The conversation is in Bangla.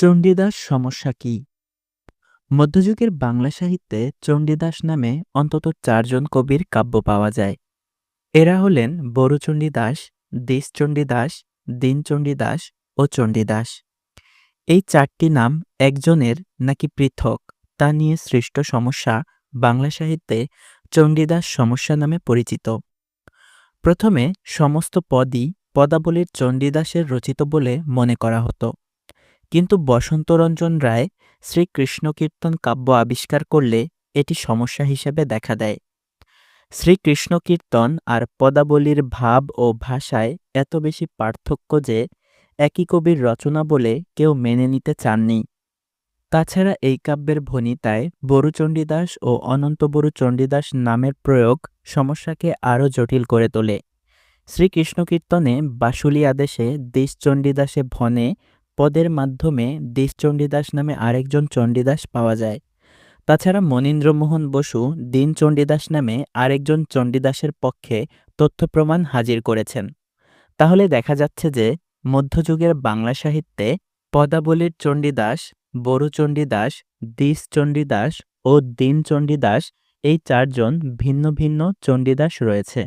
চণ্ডীদাস সমস্যা কি? মধ্যযুগের বাংলা সাহিত্যে চণ্ডীদাস নামে অন্তত চারজন কবির কাব্য পাওয়া যায়। এরা হলেন বড়ুচণ্ডীদাস দেশচণ্ডীদাস দীনচণ্ডীদাস ও চণ্ডীদাস। এই চারটি নাম একজনের নাকি পৃথক, তা নিয়ে সৃষ্ট সমস্যা বাংলা সাহিত্যে চণ্ডীদাস সমস্যা নামে পরিচিত। প্রথমে সমস্ত পদই পদাবলীর চণ্ডীদাসের রচিত বলে মনে করা হতো। কিন্তু বসন্তরঞ্জন রায় শ্রীকৃষ্ণ কীর্তন কাব্য আবিষ্কার করলে এটি সমস্যা হিসেবে দেখা দেয়। শ্রীকৃষ্ণ কীর্তন আর পদাবলীর ভাব ও ভাষায় এত বেশি পার্থক্য যে একই কবির রচনা বলে কেউ মেনে নিতে চাননি। তাছাড়া এই কাব্যের ভণিতায় বড়ুচণ্ডীদাস ও অনন্ত বড়ু চণ্ডীদাস নামের প্রয়োগ সমস্যাকে আরও জটিল করে তোলে। শ্রীকৃষ্ণ কীর্তনে বাসুলি আদেশে দেশচণ্ডীদাসে ভনে পদের মাধ্যমে দেশচণ্ডীদাস নামে আরেকজন চণ্ডীদাস পাওয়া যায়। তাছাড়া মনীন্দ্রমোহন বসু দীন চণ্ডীদাস নামে আরেকজন চণ্ডীদাসের পক্ষে তথ্য প্রমাণ হাজির করেছেন। তাহলে দেখা যাচ্ছে যে মধ্যযুগের বাংলা সাহিত্যে পদাবলীর চণ্ডীদাস, বড়ু চণ্ডীদাস দ্বিজ চণ্ডীদাস ও দীন চণ্ডীদাস এই চারজন ভিন্ন ভিন্ন চণ্ডীদাস রয়েছে।